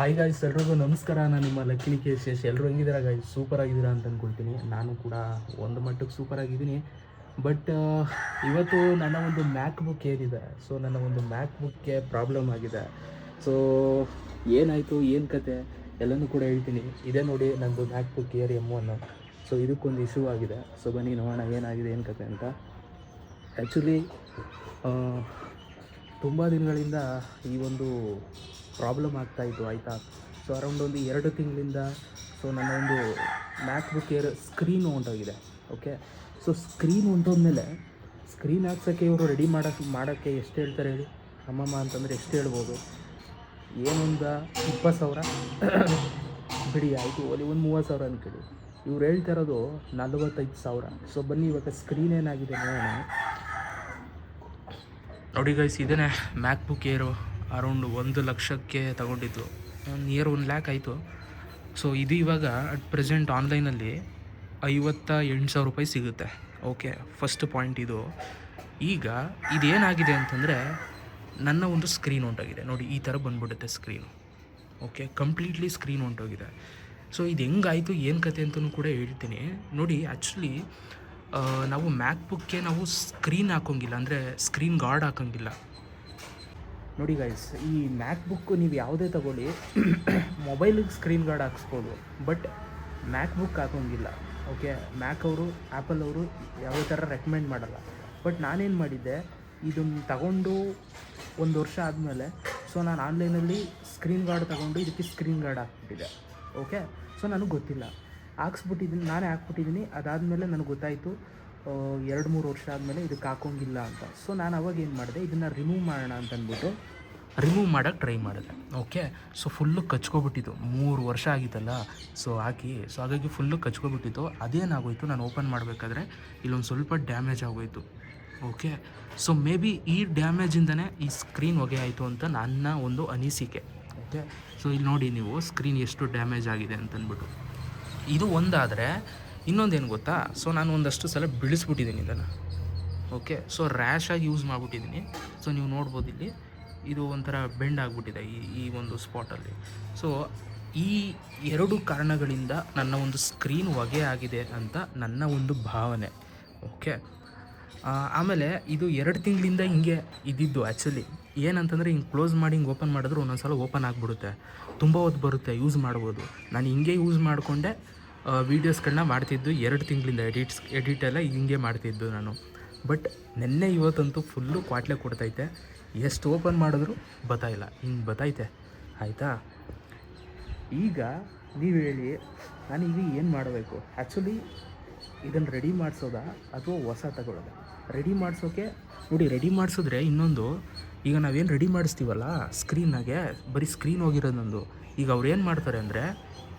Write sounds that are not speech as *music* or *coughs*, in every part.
Hi guys ಎಲ್ರಿಗೂ ನಮಸ್ಕಾರ. ನಾನು ನಿಮ್ಮ ಲಕ್ಕಿನಿ ಕೆ ಶೇಷ್ ಎಲ್ಲರೂ ಹೆಂಗಿದ್ದೀರಾ ಗಾಯ್ಸ್ ಸೂಪರ್ ಆಗಿದ್ದೀರಾ ಅಂತ ಅಂದ್ಕೊಳ್ತೀನಿ ನಾನು ಕೂಡ ಒಂದು ಮಟ್ಟಕ್ಕೆ ಸೂಪರ್ ಆಗಿದ್ದೀನಿ. ಬಟ್ ಇವತ್ತು ನನ್ನ ಒಂದು ಮ್ಯಾಕ್ ಬುಕ್ ಏನಿದೆ? ಸೊ ನನ್ನ ಒಂದು ಮ್ಯಾಕ್ ಬುಕ್ಗೆ ಪ್ರಾಬ್ಲಮ್ ಆಗಿದೆ. ಸೊ ಏನಾಯಿತು? ಏನು ಕತೆ? ಎಲ್ಲನೂ ಕೂಡ ಹೇಳ್ತೀನಿ. ಇದೇ ನೋಡಿ ನನ್ನದು MacBook air M one so ಇದಕ್ಕೊಂದು ಇಶ್ಯೂ ಆಗಿದೆ. ಸೊ ಬನ್ನಿ ನೋಡೋಣ ಏನಾಗಿದೆ, ಏನು ಕತೆ ಅಂತ. ಆ್ಯಕ್ಚುಲಿ ತುಂಬ ದಿನಗಳಿಂದ ಈ ಒಂದು ಪ್ರಾಬ್ಲಮ್ ಆಗ್ತಾಯಿತ್ತು ಆಯಿತಾ? ಸೊ ಅರೌಂಡ್ ಒಂದು ಎರಡು ತಿಂಗಳಿಂದ ಸೊ ನನ್ನ ಒಂದು ಮ್ಯಾಕ್ ಬುಕ್ ಏರ್ ಸ್ಕ್ರೀನ್ ಹೊಂಟೋಗಿದೆ ಓಕೆ ಸೊ ಸ್ಕ್ರೀನ್ ಹೊಂಟೋದ್ಮೇಲೆ ಸ್ಕ್ರೀನ್ ಹಾಕ್ಸೋಕ್ಕೆ ಇವರು ರೆಡಿ ಮಾಡೋಕ್ಕೆ ಮಾಡೋಕ್ಕೆ ಎಷ್ಟು ಹೇಳ್ತಾರೆ ಹೇಳಿ? ಅಮ್ಮಮ್ಮ ಅಂತಂದರೆ ಎಷ್ಟು ಹೇಳ್ಬೋದು? ಏನೊಂದು ಇಪ್ಪತ್ತು ಸಾವಿರ? *coughs* ಬಿಡಿ, ಆಯಿತು ಅಲ್ಲಿ ಒಂದು ಮೂವತ್ತು ಸಾವಿರ ಅಂದ್ಕೊಳ್ಳಿ ಇವ್ರು ಹೇಳ್ತಾ ಇರೋದು ನಲ್ವತ್ತೈದು ಸಾವಿರ. ಸೊ ಬನ್ನಿ, ಇವಾಗ ಸ್ಕ್ರೀನ್ ಏನಾಗಿದೆ ನೋಡೋಣ. ನೋಡಿ ಗೈಸ್ ಇದೇ ಮ್ಯಾಕ್ ಬುಕ್ ಏರು ಅರೌಂಡ್ ಒಂದು ಲಕ್ಷಕ್ಕೆ ತಗೊಂಡಿದ್ದು. ನಿಯರ್ ಒನ್ ಲ್ಯಾಕ್ ಆಯಿತು. ಸೊ ಇದು ಇವಾಗ ಅಟ್ ಪ್ರೆಸೆಂಟ್ ಆನ್ಲೈನಲ್ಲಿ ಐವತ್ತ ಎಂಟು ಸಾವಿರ ರೂಪಾಯಿ ಸಿಗುತ್ತೆ. ಓಕೆ ಫಸ್ಟ್ ಪಾಯಿಂಟ್ ಇದು. ಈಗ ಇದೇನಾಗಿದೆ ಅಂತಂದರೆ ನನ್ನ ಒಂದು ಸ್ಕ್ರೀನ್ ಹೊಂಟೋಗಿದೆ ನೋಡಿ, ಈ ಥರ ಬಂದ್ಬಿಡುತ್ತೆ ಸ್ಕ್ರೀನು ಓಕೆ ಕಂಪ್ಲೀಟ್ಲಿ ಸ್ಕ್ರೀನ್ ಹೊಂಟೋಗಿದೆ ಸೊ ಇದು ಹೆಂಗಾಯಿತು, ಏನು ಕತೆ ಅಂತಲೂ ಕೂಡ ಹೇಳ್ತೀನಿ. ನೋಡಿ ಆ್ಯಕ್ಚುಲಿ ನಾವು ಮ್ಯಾಕ್ ಬುಕ್ಗೆ ನಾವು ಸ್ಕ್ರೀನ್ ಹಾಕೋಂಗಿಲ್ಲ. ಅಂದರೆ ಸ್ಕ್ರೀನ್ ಗಾರ್ಡ್ ಹಾಕೋಂಗಿಲ್ಲ. ನೋಡಿ ಗೈಸ್ ಈ ಮ್ಯಾಕ್ ಬುಕ್ ನೀವು ಯಾವುದೇ ತಗೊಳ್ಳಿ ಮೊಬೈಲಿಗೆ ಸ್ಕ್ರೀನ್ ಗಾರ್ಡ್ ಹಾಕ್ಸ್ಬೋದು ಬಟ್ ಮ್ಯಾಕ್ ಬುಕ್ ಹಾಕೋಂಗಿಲ್ಲ ಓಕೆ ಮ್ಯಾಕ್ ಅವರು ಆ್ಯಪಲ್ ಅವರು ಯಾವುದೇ ಥರ ರೆಕಮೆಂಡ್ ಮಾಡಲ್ಲ. ಬಟ್ ನಾನೇನು ಮಾಡಿದ್ದೆ ಇದನ್ನು ತಗೊಂಡು ಒಂದು ವರ್ಷ ಆದಮೇಲೆ ಸೊ ನಾನು ಆನ್ಲೈನಲ್ಲಿ ಸ್ಕ್ರೀನ್ ಗಾರ್ಡ್ ತಗೊಂಡು ಇದಕ್ಕೆ ಸ್ಕ್ರೀನ್ ಗಾರ್ಡ್ ಹಾಕ್ಬಿಟ್ಟಿದ್ದೆ ಓಕೆ ಸೊ ನನಗೆ ಗೊತ್ತಿಲ್ಲ. ಹಾಕ್ಸ್ಬಿಟ್ಟಿದ್ದೀನಿ ನಾನೇ ಹಾಕ್ಬಿಟ್ಟಿದ್ದೀನಿ ಅದಾದಮೇಲೆ ನನಗೆ ಗೊತ್ತಾಯಿತು ಎರಡು ಮೂರು ವರ್ಷ ಆದಮೇಲೆ ಇದಕ್ಕೆ ಹಾಕೋಂಗಿಲ್ಲ ಅಂತ. ಸೊ ನಾನು ಅವಾಗ ಏನು ಮಾಡಿದೆ, ಇದನ್ನು ರಿಮೂವ್ ಮಾಡೋಣ ಅಂತ ಅಂದ್ಬಿಟ್ಟು ರಿಮೂವ್ ಮಾಡೋಕ್ಕೆ ಟ್ರೈ ಮಾಡಿದೆ. ಓಕೆ ಸೊ ಫುಲ್ಲು ಕಚ್ಕೊಬಿಟ್ಟಿತ್ತು. ಮೂರು ವರ್ಷ ಆಗಿತ್ತಲ್ಲ. ಸೊ ಹಾಕಿ ಸೊ ಹಾಗಾಗಿ ಫುಲ್ಲು ಕಚ್ಕೊಬಿಟ್ಟಿತ್ತು. ಅದೇನಾಗೋಯ್ತು, ನಾನು ಓಪನ್ ಮಾಡಬೇಕಾದ್ರೆ ಇಲ್ಲೊಂದು ಸ್ವಲ್ಪ ಡ್ಯಾಮೇಜ್ ಆಗೋಯ್ತು. ಓಕೆ ಸೊ ಮೇ ಬಿ ಈ ಡ್ಯಾಮೇಜಿಂದನೇ ಈ ಸ್ಕ್ರೀನ್ ಹೊಗೆ ಆಯಿತು ಅಂತ ನನ್ನ ಒಂದು ಅನಿಸಿಕೆ. ಓಕೆ ಸೊ ಇಲ್ಲಿ ನೋಡಿ ನೀವು ಸ್ಕ್ರೀನ್ ಎಷ್ಟು ಡ್ಯಾಮೇಜ್ ಆಗಿದೆ ಅಂತಂದ್ಬಿಟ್ಟು. ಇದು ಒಂದಾದರೆ ಇನ್ನೊಂದೇನು ಗೊತ್ತಾ? ಸೊ ನಾನು ಒಂದಷ್ಟು ಸಲ ಬಿಡಿಸ್ಬಿಟ್ಟಿದ್ದೀನಿ ಇದನ್ನು. ಓಕೆ ಸೊ ರ್ಯಾಶಾಗಿ ಯೂಸ್ ಮಾಡಿಬಿಟ್ಟಿದ್ದೀನಿ. ಸೊ ನೀವು ನೋಡ್ಬೋದು ಇಲ್ಲಿ. ಇದು ಒಂಥರ ಬೆಂಡ್ ಆಗಿಬಿಟ್ಟಿದೆ ಈ ಈ ಒಂದು ಸ್ಪಾಟಲ್ಲಿ ಸೊ ಈ ಎರಡು ಕಾರಣಗಳಿಂದ ನನ್ನ ಒಂದು ಸ್ಕ್ರೀನ್ ಹೊಗೆ ಆಗಿದೆ ಅಂತ ನನ್ನ ಒಂದು ಭಾವನೆ. ಓಕೆ ಆಮೇಲೆ ಇದು ಎರಡು ತಿಂಗಳಿಂದ ಹಿಂಗೆ ಇದ್ದಿದ್ದು ಆ್ಯಕ್ಚುಲಿ ಏನಂತಂದರೆ ಹಿಂಗೆ ಕ್ಲೋಸ್ ಮಾಡಿ ಹಿಂಗೆ ಓಪನ್ ಮಾಡಿದ್ರು ಒಂದೊಂದು ಸಲ ಓಪನ್ ಆಗಿಬಿಡುತ್ತೆ. ತುಂಬ ಹೊತ್ತು ಬರುತ್ತೆ ಯೂಸ್ ಮಾಡ್ಬೋದು. ನಾನು ಹಿಂಗೆ ಯೂಸ್ ಮಾಡಿಕೊಂಡೆ ವೀಡಿಯೋಸ್ಗಳನ್ನ ಮಾಡ್ತಿದ್ದು ಎರಡು ತಿಂಗಳಿಂದ. ಎಡಿಟ್ಸ್ ಎಡಿಟ್ ಎಲ್ಲ ಹಿಂಗೆ ಮಾಡ್ತಿದ್ದು ನಾನು. ಬಟ್ ನಿನ್ನೆ ಇವತ್ತಂತೂ ಫುಲ್ಲು ಕ್ವಾಟ್ಲೆ ಕೊಡ್ತೈತೆ. ಎಷ್ಟು ಓಪನ್ ಮಾಡಿದ್ರು ಬತ್ತಾಯಿಲ್ಲ ಹಿಂಗೆ ಬತ್ತೈತೆ ಆಯಿತಾ? ಈಗ ನೀವು ಹೇಳಿ, ನಾನು ಈಗ ಏನು ಮಾಡಬೇಕು? ಆ್ಯಕ್ಚುಲಿ ಇದನ್ನು ರೆಡಿ ಮಾಡಿಸೋದಾ ಅಥವಾ ಹೊಸ ತಗೊಳ್ಳೋದಾ? ರೆಡಿ ಮಾಡಿಸೋಕೆ, ನೋಡಿ ರೆಡಿ ಮಾಡಿಸಿದ್ರೆ ಇನ್ನೊಂದು, ಈಗ ನಾವೇನು ರೆಡಿ ಮಾಡಿಸ್ತೀವಲ್ಲ ಸ್ಕ್ರೀನಾಗೆ ಬರೀ ಸ್ಕ್ರೀನ್ ಹೋಗಿರೋದೊಂದು ಈಗ ಅವ್ರು ಏನು ಮಾಡ್ತಾರೆ ಅಂದರೆ,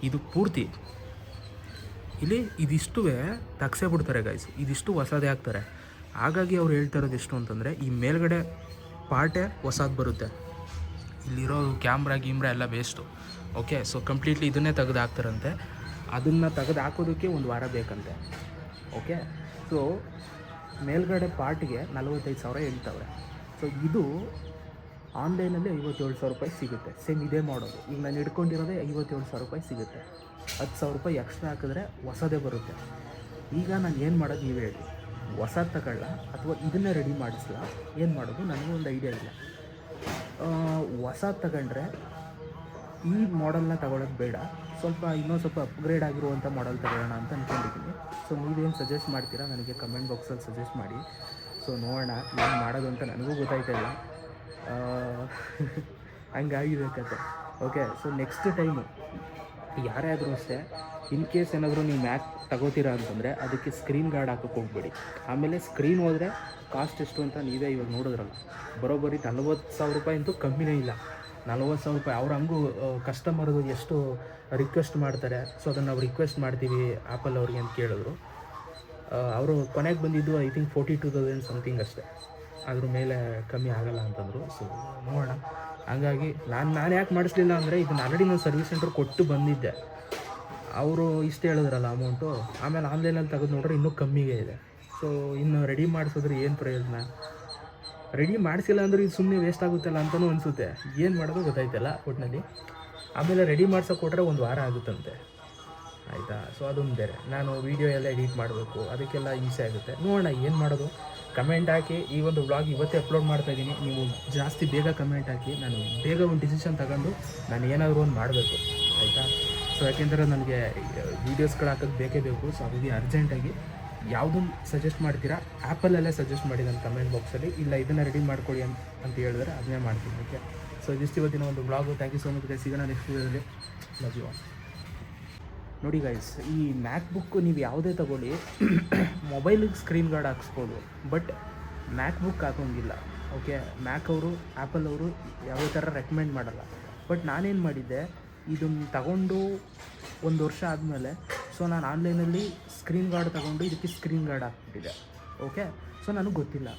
ಇದು ಪೂರ್ತಿ ಇಲ್ಲಿ ಇದಿಷ್ಟುವೇ ತಗ್ಸೇ ಬಿಡ್ತಾರೆ ಗೈಸ್ ಇದಿಷ್ಟು ಹೊಸದೇ ಹಾಕ್ತಾರೆ ಹಾಗಾಗಿ ಅವ್ರು ಹೇಳ್ತಾ ಇರೋದು ಎಷ್ಟು ಅಂತಂದರೆ, ಈ ಮೇಲ್ಗಡೆ ಪಾರ್ಟೇ ಹೊಸದು ಬರುತ್ತೆ. ಇಲ್ಲಿರೋ ಕ್ಯಾಮ್ರಾ, ಗೀಮ್ರಾ ಎಲ್ಲ ವೇಸ್ಟು ಓಕೆ ಸೊ ಕಂಪ್ಲೀಟ್ಲಿ ಇದನ್ನೇ ತೆಗೆದು ಹಾಕ್ತಾರಂತೆ. ಅದನ್ನು ತೆಗೆದು ಹಾಕೋದಕ್ಕೆ ಒಂದು ವಾರ ಬೇಕಂತೆ. ಓಕೆ ಸೊ ಮೇಲ್ಗಡೆ ಪಾರ್ಟಿಗೆ ನಲವತ್ತೈದು ಸಾವಿರ ಹೇಳ್ತವ್ರೆ. ಸೊ ಇದು ಆನ್ಲೈನಲ್ಲಿ ಐವತ್ತೇಳು ಸಾವಿರ ರೂಪಾಯಿ ಸಿಗುತ್ತೆ. ಸೇಮ್ ಇದೇ ಮಾಡೋದು ಈಗ ನಾನು ಹಿಡ್ಕೊಂಡಿರೋದೇ ಐವತ್ತೇಳು ಸಾವಿರ ರೂಪಾಯಿ ಸಿಗುತ್ತೆ. ಹತ್ತು ಸಾವಿರ ರೂಪಾಯಿ ಎಕ್ಸ್ಟ್ರಾ ಹಾಕಿದ್ರೆ ಹೊಸದೇ ಬರುತ್ತೆ. ಈಗ ನಾನು ಏನು ಮಾಡೋದು ನೀವು ಹೇಳಿ ಹೊಸ ತಗೊಳ್ಳ ಅಥವಾ ಇದನ್ನೇ ರೆಡಿ ಮಾಡಿಸ್ಲ? ಏನು ಮಾಡೋದು? ನನಗೂ ಒಂದು ಐಡಿಯಾ ಇಲ್ಲ. ಹೊಸ ತಗೊಂಡ್ರೆ ಈ ಮಾಡೆಲ್ನ ತಗೊಳ್ಳೋದು ಬೇಡ. ಸ್ವಲ್ಪ ಇನ್ನೊಂದು ಸ್ವಲ್ಪ ಅಪ್ಗ್ರೇಡ್ ಆಗಿರುವಂಥ ಮಾಡೆಲ್ ತಗೊಳ್ಳೋಣ ಅಂತ ಅಂದ್ಕೊಂಡಿದ್ದೀನಿ ಸೊ ನೀವೇನು ಸಜೆಸ್ಟ್ ಮಾಡ್ತೀರಾ? ನನಗೆ ಕಮೆಂಟ್ ಬಾಕ್ಸಲ್ಲಿ ಸಜೆಸ್ಟ್ ಮಾಡಿ. ಸೊ ನೋಡೋಣ ಏನು ಮಾಡೋದು ಅಂತ ನನಗೂ ಗೊತ್ತಾಯ್ತಿಲ್ಲ *laughs* ಹಂಗಾಗಿದೆ ಕತೆ. ಓಕೆ ಸೊ ನೆಕ್ಸ್ಟ್ ಟೈಮು ಯಾರೇ ಆದರೂ ಅಷ್ಟೇ ಇನ್ ಕೇಸ್ ಏನಾದರೂ ನೀವು ಮ್ಯಾಕ್ ತಗೋತೀರಾ ಅಂತಂದರೆ ಅದಕ್ಕೆ ಸ್ಕ್ರೀನ್ ಗಾರ್ಡ್ ಹಾಕಕ್ಕೆ ಹೋಗ್ಬೇಡಿ. ಆಮೇಲೆ ಸ್ಕ್ರೀನ್ ಹೋದರೆ ಕಾಸ್ಟ್ ಎಷ್ಟು ಅಂತ ನೀವೇ ಇವಾಗ ನೋಡಿದ್ರಲ್ಲ. ಬರೋಬ್ಬರಿ ನಲ್ವತ್ತು ಸಾವಿರ ರೂಪಾಯಿ ಅಂತೂ ಕಮ್ಮಿನೇ ಇಲ್ಲ. ನಲ್ವತ್ತು ಸಾವಿರ ರೂಪಾಯಿ ಅವ್ರು ಹಂಗೂ ಕಸ್ಟಮರ್ದು ಎಷ್ಟು ರಿಕ್ವೆಸ್ಟ್ ಮಾಡ್ತಾರೆ. ಸೊ ಅದನ್ನು ನಾವು ರಿಕ್ವೆಸ್ಟ್ ಮಾಡ್ತೀವಿ ಆ್ಯಪಲ್ ಅವ್ರಿಗೆ ಅಂತ ಕೇಳಿದ್ರು. ಅವರು ಕೊನೆಗೆ ಬಂದಿದ್ದು I think forty two thousand something ಅಷ್ಟೇ. ಅದ್ರ ಮೇಲೆ ಕಮ್ಮಿ ಆಗಲ್ಲ ಅಂತಂದರು. ಸೊ ನೋಡೋಣ. ಹಂಗಾಗಿ ನಾನು ನಾನು ಯಾಕೆ ಮಾಡಿಸ್ಲಿಲ್ಲ ಅಂದರೆ ಇದನ್ನು ಆಲ್ರೆಡಿ ನಾನು ಸರ್ವಿಸ್ ಸೆಂಟ್ರ್ ಕೊಟ್ಟು ಬಂದಿದ್ದೆ. ಅವರು ಇಷ್ಟು ಹೇಳಿದ್ರಲ್ಲ ಅಮೌಂಟು ಆಮೇಲೆ ಆನ್ಲೈನಲ್ಲಿ ತೆಗೆದು ನೋಡ್ರೆ ಇನ್ನೂ ಕಮ್ಮಿಗೆ ಇದೆ. ಸೊ ಇನ್ನು ರೆಡಿ ಮಾಡಿಸಿದ್ರೆ ಏನು ಪ್ರಯೋಜನ? ರೆಡಿ ಮಾಡಿಸಿಲ್ಲ ಅಂದರೆ ಇದು ಸುಮ್ಮನೆ ವೇಸ್ಟ್ ಆಗುತ್ತಲ್ಲ ಅಂತಲೂ ಅನಿಸುತ್ತೆ. ಏನು ಮಾಡೋದು ಗೊತ್ತಾಯ್ತಲ್ಲ ಒಟ್ಟಿನಲ್ಲಿ ಆಮೇಲೆ ರೆಡಿ ಮಾಡ್ಸೋಕೆ ಕೊಟ್ಟರೆ ಒಂದು ವಾರ ಆಗುತ್ತಂತೆ. ಆಯಿತಾ? ಸೊ ಅದೊಂದು ಬೇರೆ. ನಾನು ವೀಡಿಯೋ ಎಲ್ಲ ಎಡಿಟ್ ಮಾಡಬೇಕು. ಅದಕ್ಕೆಲ್ಲ ಈಸಿ ಆಗುತ್ತೆ. ನೋಡೋಣ ಏನು ಮಾಡೋದು. ಕಮೆಂಟ್ ಹಾಕಿ, ಈ ಒಂದು ವ್ಲಾಗ್ ಇವತ್ತೇ ಅಪ್ಲೋಡ್ ಮಾಡ್ತಾ ಇದ್ದೀನಿ ನೀವು ಜಾಸ್ತಿ ಬೇಗ ಕಮೆಂಟ್ ಹಾಕಿ, ನಾನು ಬೇಗ ಒಂದು ಡಿಸಿಷನ್ ತಗೊಂಡು ನಾನು ಏನಾದರೂ ಒಂದು ಮಾಡಬೇಕು, ಆಯಿತಾ? ಸೊ ಯಾಕೆಂದರೆ ನನಗೆ ವೀಡಿಯೋಸ್ಗಳು ಹಾಕೋದು ಬೇಕೇ ಬೇಕು ಸೊ ಅದಕ್ಕೆ ಅರ್ಜೆಂಟಾಗಿ ಯಾವುದನ್ನು ಸಜೆಸ್ಟ್ ಮಾಡ್ತೀರಾ ಆ್ಯಪಲ್ಲೇ ಸಜೆಸ್ಟ್ ಮಾಡಿ ನನ್ನ ಕಮೆಂಟ್ ಬಾಕ್ಸಲ್ಲಿ ಇಲ್ಲ, ಇದನ್ನು ರೆಡಿ ಮಾಡ್ಕೊಳ್ಳಿ ಅಂತ ಹೇಳಿದ್ರೆ ಅದನ್ನೇ ಮಾಡ್ತೀನಿ ಓಕೆ ಸೊ ಇದಿಷ್ಟು ಇವತ್ತಿನ ಒಂದು blog thank you so much ಸಿಗೋಣ ನೆಕ್ಸ್ಟ್ ವೀಡಿಯೋದಲ್ಲಿ ಲವ್ ಯು ನೋಡಿ ಗೈಸ್ ಈ ಮ್ಯಾಕ್ ಬುಕ್ ನೀವು ಯಾವುದೇ ತಗೊಳ್ಳಿ ಮೊಬೈಲಿಗೆ ಸ್ಕ್ರೀನ್ ಗಾರ್ಡ್ ಹಾಕ್ಸ್ಬೋದು ಬಟ್ ಮ್ಯಾಕ್ ಬುಕ್ ಹಾಕೋಂಗಿಲ್ಲ ಓಕೆ ಮ್ಯಾಕ್ ಅವರು ಆ್ಯಪಲ್ ಅವರು ಯಾವುದೇ ಥರ ರೆಕಮೆಂಡ್ ಮಾಡಲ್ಲ. ಬಟ್ ನಾನೇನು ಮಾಡಿದ್ದೆ ಇದನ್ನು ತಗೊಂಡು ಒಂದು ವರ್ಷ ಆದಮೇಲೆ ಸೊ ನಾನು ಆನ್ಲೈನಲ್ಲಿ ಸ್ಕ್ರೀನ್ ಗಾರ್ಡ್ ತಗೊಂಡು ಇದಕ್ಕೆ ಸ್ಕ್ರೀನ್ ಗಾರ್ಡ್ ಹಾಕ್ಬಿಟ್ಟಿದ್ದೆ ಓಕೆ ಸೊ ನನಗೆ ಗೊತ್ತಿಲ್ಲ.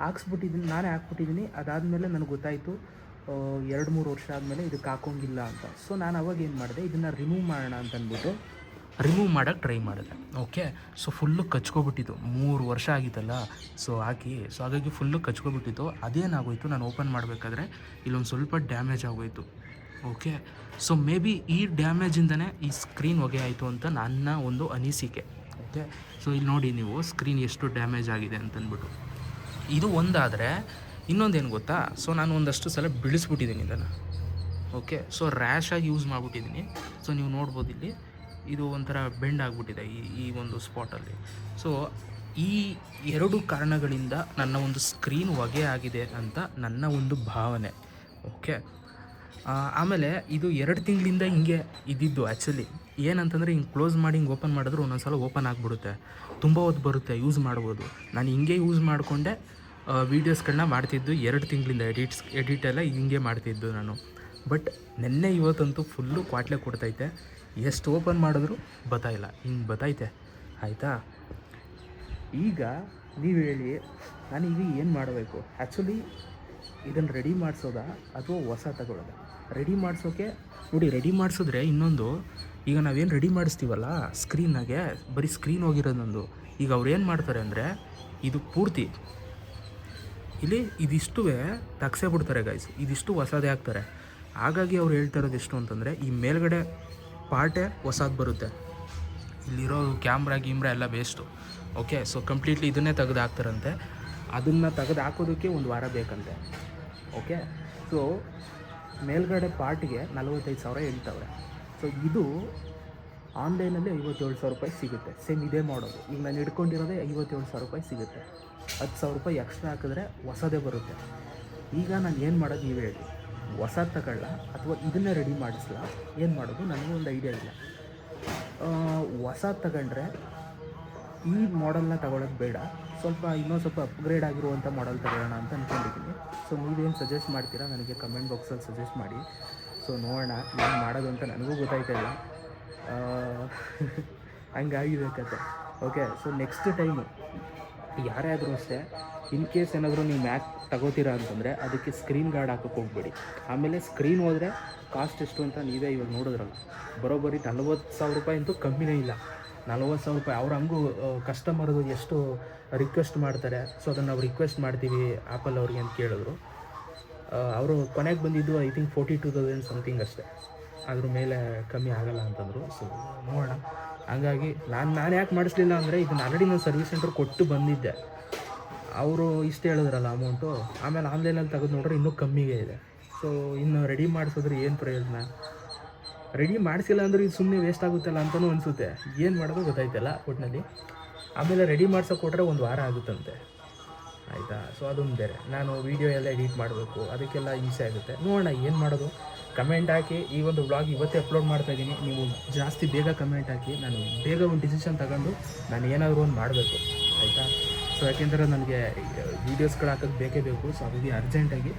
ಹಾಕ್ಸ್ಬಿಟ್ಟಿದ್ದೀನಿ ನಾನೇ ಹಾಕ್ಬಿಟ್ಟಿದ್ದೀನಿ ಅದಾದಮೇಲೆ ನನಗೆ ಗೊತ್ತಾಯಿತು ಎರಡು ಮೂರು ವರ್ಷ ಆದಮೇಲೆ ಇದಕ್ಕೆ ಹಾಕೋಂಗಿಲ್ಲ ಅಂತ. ಸೊ ನಾನು ಅವಾಗ ಏನು ಮಾಡಿದೆ, ಇದನ್ನು ರಿಮೂವ್ ಮಾಡೋಣ ಅಂತ ಅಂದ್ಬಿಟ್ಟು ರಿಮೂವ್ ಮಾಡೋಕ್ಕೆ ಟ್ರೈ ಮಾಡಿದೆ. ಓಕೆ ಸೊ ಫುಲ್ಲು ಕಚ್ಕೊಬಿಟ್ಟಿತ್ತು. ಮೂರು ವರ್ಷ ಆಗಿತ್ತಲ್ಲ ಸೊ ಹಾಕಿ. ಸೊ ಹಾಗಾಗಿ ಫುಲ್ಲು ಕಚ್ಕೊಬಿಟ್ಟಿತ್ತು. ಅದೇನಾಗೋಯಿತು, ನಾನು ಓಪನ್ ಮಾಡಬೇಕಾದ್ರೆ ಇಲ್ಲೊಂದು ಸ್ವಲ್ಪ ಡ್ಯಾಮೇಜ್ ಆಗೋಯ್ತು. ಓಕೆ ಸೊ ಮೇ ಬಿ ಈ ಡ್ಯಾಮೇಜಿಂದನೇ ಈ ಸ್ಕ್ರೀನ್ ಹೊಗೆ ಆಯಿತು ಅಂತ ನನ್ನ ಒಂದು ಅನಿಸಿಕೆ. ಓಕೆ ಸೊ ಇಲ್ಲಿ ನೋಡಿ ನೀವು ಸ್ಕ್ರೀನ್ ಎಷ್ಟು ಡ್ಯಾಮೇಜ್ ಆಗಿದೆ ಅಂತಂದ್ಬಿಟ್ಟು ಇದು ಒಂದಾದರೆ ಇನ್ನೊಂದೇನು ಗೊತ್ತಾ? ಸೊ ನಾನು ಒಂದಷ್ಟು ಸಲ ಬಿಡಿಸ್ಬಿಟ್ಟಿದ್ದೀನಿ ಇದನ್ನು. ಓಕೆ ಸೊ ರ್ಯಾಶಾಗಿ ಯೂಸ್ ಮಾಡಿಬಿಟ್ಟಿದ್ದೀನಿ. ಸೊ ನೀವು ನೋಡ್ಬೋದು ಇಲ್ಲಿ. ಇದು ಒಂಥರ ಬೆಂಡ್ ಆಗಿಬಿಟ್ಟಿದೆ ಈ ಈ ಒಂದು ಸ್ಪಾಟಲ್ಲಿ ಸೊ ಈ ಎರಡು ಕಾರಣಗಳಿಂದ ನನ್ನ ಒಂದು ಸ್ಕ್ರೀನ್ ಒಗೆ ಆಗಿದೆ ಅಂತ ನನ್ನ ಒಂದು ಭಾವನೆ. ಓಕೆ ಆಮೇಲೆ ಇದು ಎರಡು ತಿಂಗಳಿಂದ ಹಿಂಗೆ ಇದ್ದಿದ್ದು ಆ್ಯಕ್ಚುಲಿ ಏನಂತಂದರೆ ಹಿಂಗೆ ಕ್ಲೋಸ್ ಮಾಡಿ ಹಿಂಗೆ ಓಪನ್ ಮಾಡಿದ್ರೆ ಒಂದೊಂದು ಸಲ ಓಪನ್ ಆಗಿಬಿಡುತ್ತೆ. ತುಂಬ ಹೊತ್ತು ಬರುತ್ತೆ ಯೂಸ್ ಮಾಡ್ಬೋದು. ನಾನು ಹಿಂಗೆ ಯೂಸ್ ಮಾಡಿಕೊಂಡೆ ವೀಡಿಯೋಸ್ಗಳನ್ನ ಮಾಡ್ತಿದ್ದು ಎರಡು ತಿಂಗಳಿಂದ ಎಡಿಟ್ಸ್ ಎಡಿಟೆಲ್ಲ ಹಿಂಗೆ ಮಾಡ್ತಿದ್ದು ನಾನು. ಬಟ್ ನಿನ್ನೆ ಇವತ್ತಂತೂ ಫುಲ್ಲು ಕ್ವಾಟ್ಲೆ ಕೊಡ್ತೈತೆ. ಎಷ್ಟು ಓಪನ್ ಮಾಡಿದ್ರು ಬತ್ತಾಯಿಲ್ಲ ಹಿಂಗೆ ಬತ್ತೈತೆ ಆಯಿತಾ? ಈಗ ನೀವು ಹೇಳಿ, ನಾನು ಈಗ ಏನು ಮಾಡಬೇಕು? ಆ್ಯಕ್ಚುಲಿ ಇದನ್ನು ರೆಡಿ ಮಾಡಿಸೋದಾ ಅಥವಾ ಹೊಸ ತಗೊಳ್ಳೋದ ರೆಡಿ ಮಾಡಿಸೋಕೆ, ನೋಡಿ ರೆಡಿ ಮಾಡಿಸಿದ್ರೆ ಇನ್ನೊಂದು, ಈಗ ನಾವೇನು ರೆಡಿ ಮಾಡಿಸ್ತೀವಲ್ಲ ಸ್ಕ್ರೀನಾಗೆ ಬರೀ ಸ್ಕ್ರೀನ್ ಹೋಗಿರೋದೊಂದು ಈಗ ಅವ್ರು ಏನು ಮಾಡ್ತಾರೆ ಅಂದರೆ, ಇದು ಪೂರ್ತಿ ಇಲ್ಲಿ ಇದಿಷ್ಟು ತಗ್ಸೇ ಬಿಡ್ತಾರೆ ಗೈಸ್ ಇದಿಷ್ಟು ಹೊಸದೇ ಹಾಕ್ತಾರೆ ಹಾಗಾಗಿ ಅವ್ರು ಹೇಳ್ತಾ ಇರೋದು ಎಷ್ಟು ಅಂತಂದರೆ, ಈ ಮೇಲ್ಗಡೆ ಪಾರ್ಟೇ ಹೊಸದು ಬರುತ್ತೆ. ಇಲ್ಲಿರೋ ಕ್ಯಾಮ್ರಾ, ಗೀಮ್ರಾ ಎಲ್ಲ ವೇಸ್ಟು ಓಕೆ ಸೊ ಕಂಪ್ಲೀಟ್ಲಿ ಇದನ್ನೇ ತೆಗೆದು ಹಾಕ್ತಾರಂತೆ. ಅದನ್ನು ತೆಗೆದು ಹಾಕೋದಕ್ಕೆ ಒಂದು ವಾರ ಬೇಕಂತೆ. ಓಕೆ ಸೊ ಮೇಲ್ಗಡೆ ಪಾರ್ಟಿಗೆ ನಲವತ್ತೈದು ಸಾವಿರ ಹೇಳ್ತವ್ರೆ. ಸೊ ಇದು ಆನ್ಲೈನಲ್ಲಿ ಐವತ್ತೇಳು ಸಾವಿರ ರೂಪಾಯಿ ಸಿಗುತ್ತೆ. ಸೇಮ್ ಇದೇ ಮಾಡೋದು. ಈಗ ನಾನು ಹಿಡ್ಕೊಂಡಿರೋದೇ ಐವತ್ತೇಳು ಸಾವಿರ ರೂಪಾಯಿ ಸಿಗುತ್ತೆ. ಹತ್ತು ಸಾವಿರ ರೂಪಾಯಿ ಎಕ್ಸ್ಟ್ರಾ ಹಾಕಿದ್ರೆ ಹೊಸದೇ ಬರುತ್ತೆ. ಈಗ ನಾನು ಏನು ಮಾಡೋದು ನೀವು ಹೇಳಿ. ಹೊಸ ತಗೊಳ್ಳ ಅಥವಾ ಇದನ್ನೇ ರೆಡಿ ಮಾಡಿಸ್ಲಾ. ಏನು ಮಾಡೋದು? ನನಗೂ ಒಂದು ಐಡಿಯಾ ಇಲ್ಲ. ಹೊಸ ತಗೊಂಡ್ರೆ ಈ ಮಾಡೆಲ್ನ ತಗೊಳ್ಳೋದು ಬೇಡ. ಸ್ವಲ್ಪ ಇನ್ನೊಂದು ಸ್ವಲ್ಪ ಅಪ್ಗ್ರೇಡ್ ಆಗಿರುವಂಥ ಮಾಡೆಲ್ ತಗೊಳ್ಳೋಣ ಅಂತ ಅಂದ್ಕೊಂಡಿದ್ದೀನಿ ಸೊ ನೀವೇನು ಸಜೆಸ್ಟ್ ಮಾಡ್ತೀರಾ? ನನಗೆ ಕಮೆಂಟ್ ಬಾಕ್ಸಲ್ಲಿ ಸಜೆಸ್ಟ್ ಮಾಡಿ. ಸೊ ನೋಡೋಣ ಏನು ಮಾಡೋದು ಅಂತ ನನಗೂ ಗೊತ್ತಾಯ್ತಾ ಇಲ್ಲ. *laughs* ಹಂಗಾಗಿದೆ ಕತೆ. ಓಕೆ ಸೊ ನೆಕ್ಸ್ಟ್ ಟೈಮು ಯಾರೇ ಆದರೂ ಅಷ್ಟೇ ಇನ್ ಕೇಸ್ ಏನಾದರೂ ನೀವು ಮ್ಯಾಕ್ ತಗೋತೀರಾ ಅಂತಂದರೆ ಅದಕ್ಕೆ ಸ್ಕ್ರೀನ್ ಗಾರ್ಡ್ ಹಾಕಕ್ಕೆ ಹೋಗ್ಬೇಡಿ. ಆಮೇಲೆ ಸ್ಕ್ರೀನ್ ಹೋದರೆ ಕಾಸ್ಟ್ ಎಷ್ಟು ಅಂತ ನೀವೇ ಇವಾಗ ನೋಡಿದ್ರಲ್ಲ. ಬರೋಬ್ಬರಿ ನಲ್ವತ್ತು ಸಾವಿರ ರೂಪಾಯಿ ಅಂತೂ ಕಮ್ಮಿನೇ ಇಲ್ಲ. ನಲ್ವತ್ತು ಸಾವಿರ ರೂಪಾಯಿ ಅವ್ರು ಹಂಗೂ ಕಸ್ಟಮರ್ದು ಎಷ್ಟು ರಿಕ್ವೆಸ್ಟ್ ಮಾಡ್ತಾರೆ ಸೊ ಅದನ್ನು ನಾವು ರಿಕ್ವೆಸ್ಟ್ ಮಾಡ್ತೀವಿ ಆ್ಯಪಲ್ ಅವ್ರಿಗೆ ಅಂತ ಕೇಳಿದ್ರು. ಅವರು ಕೊನೆಗೆ ಬಂದಿದ್ದು I think forty two thousand something ಅಷ್ಟೇ. ಅದ್ರ ಮೇಲೆ ಕಮ್ಮಿ ಆಗಲ್ಲ ಅಂತಂದರು. ಸೊ ನೋಡೋಣ. ಹಾಗಾಗಿ ನಾನು ನಾನು ಯಾಕೆ ಮಾಡಿಸ್ಲಿಲ್ಲ ಅಂದರೆ, ಇದನ್ನು ಆಲ್ರೆಡಿ ನಾನು ಸರ್ವಿಸ್ ಸೆಂಟರ್ ಕೊಟ್ಟು ಬಂದಿದ್ದೆ. ಅವರು ಇಷ್ಟು ಹೇಳಿದ್ರಲ್ಲ ಅಮೌಂಟು ಆಮೇಲೆ ಆನ್ಲೈನಲ್ಲಿ ತೆಗೆದು ನೋಡ್ರೆ ಇನ್ನೂ ಕಮ್ಮಿಗೆ ಇದೆ. ಸೊ ಇನ್ನು ರೆಡಿ ಮಾಡಿಸಿದ್ರೆ ಏನು ಪ್ರಯೋಜನ? ರೆಡಿ ಮಾಡಿಸಿಲ್ಲ ಅಂದರೆ ಇದು ಸುಮ್ಮನೆ ವೇಸ್ಟ್ ಆಗುತ್ತಲ್ಲ ಅಂತಲೂ ಅನಿಸುತ್ತೆ. ಏನು ಮಾಡೋದು ಗೊತ್ತಾಯ್ತಲ್ಲ ಒಟ್ಟಿನಲ್ಲಿ ಆಮೇಲೆ ರೆಡಿ ಮಾಡ್ಸೋಕೆ ಕೊಟ್ಟರೆ ಒಂದು ವಾರ ಆಗುತ್ತಂತೆ. ಆಯಿತಾ? ಸೊ ಅದೊಂದು ಬೇರೆ. ನಾನು ವೀಡಿಯೋ ಎಲ್ಲ ಎಡಿಟ್ ಮಾಡಬೇಕು. ಅದಕ್ಕೆಲ್ಲ ಹಿಂಸೆ ಆಗುತ್ತೆ. ನೋಡೋಣ ಏನು ಮಾಡೋದು. ಕಮೆಂಟ್ ಹಾಕಿ. ಈ ಒಂದು ವ್ಲಾಗ್ ಇವತ್ತೇ ಅಪ್ಲೋಡ್ ಮಾಡ್ತಾ ಇದ್ದೀನಿ ನೀವು ಜಾಸ್ತಿ ಬೇಗ ಕಮೆಂಟ್ ಹಾಕಿ. ನಾನು ಬೇಗ ಒಂದು ಡಿಸಿಷನ್ ತಗೊಂಡು ನಾನು ಏನಾದರೂ ಒಂದು ಮಾಡಬೇಕು. ಆಯಿತಾ? ಸೊ ಯಾಕೆಂದರೆ ನನಗೆ ವೀಡಿಯೋಸ್ಗಳು ಹಾಕೋದು ಬೇಕೇ ಬೇಕು. ಸೊ ಅದಕ್ಕೆ ಅರ್ಜೆಂಟಾಗಿ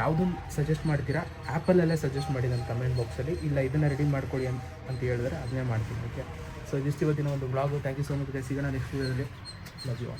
ಯಾವುದನ್ನು ಸಜೆಸ್ಟ್ ಮಾಡ್ತೀರಾ? ಆ್ಯಪಲ್ಲಲ್ಲೇ ಸಜೆಸ್ಟ್ ಮಾಡಿ ನನ್ನ ಕಮೆಂಟ್ ಬಾಕ್ಸಲ್ಲಿ ಇಲ್ಲ, ಇದನ್ನು ರೆಡಿ ಅಂತ ಅಂತ ಹೇಳಿದ್ರೆ ಅದನ್ನೇ ಮಾಡ್ತೀನಿ. ಓಕೆ ಸೊ ಇದಿಷ್ಟು ಇವತ್ತಿನ ಒಂದು blog thank you so much ಸಿಗೋಣ ನೆಕ್ಸ್ಟ್ ವೀಡಿಯೋದಲ್ಲಿ ಲವ್ ಯು